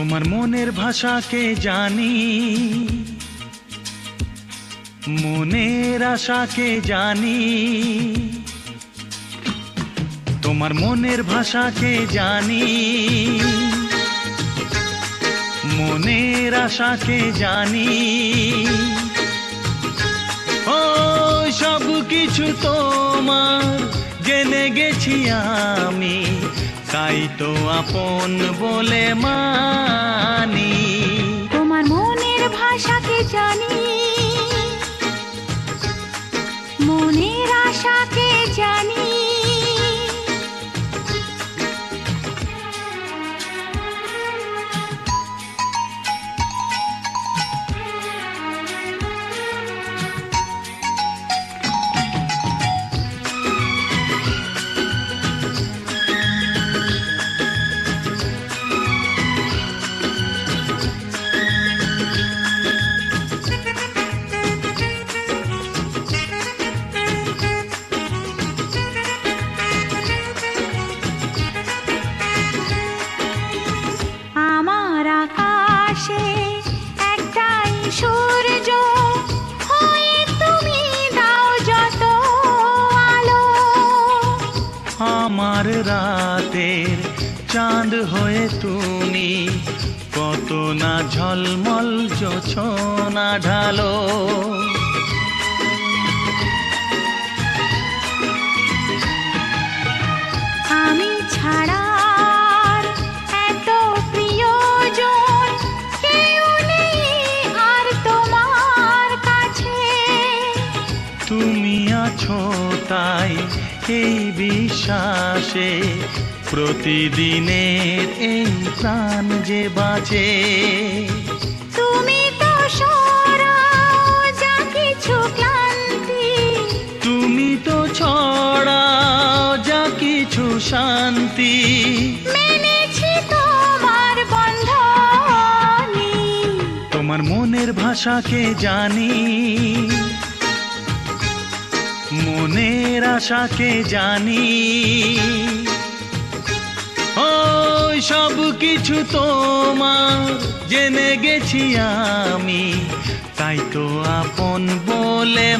তোমার মনের ভাষাকে জানি? মনের আশাকে জানি? তোমার মনের ভাষাকে জানি? মনের আশাকে জানি? ও সব কিছু তোমার জেনে গেছি আমি। তাই তো আপন বলে মানি। তোমার মনের ভাষাকে জানি। আমার রাতের চাঁদ হয়ে তুমি কত না ঝলমল যোছনা ঢালো। আছো তাই এই বিশ্বাসে প্রতিদিনের এই প্রাণ যে বাঁচে। তুমি তো যা কিছু ক্লান্তি। তুমি তো ছড়াও যা কিছু শান্তি। তোমার মনের ভাষাকে জানি। মনের আশাকে জানি। ওই সব কিছু তোমার জেনে গেছি আমি। তাই তো আপন বলে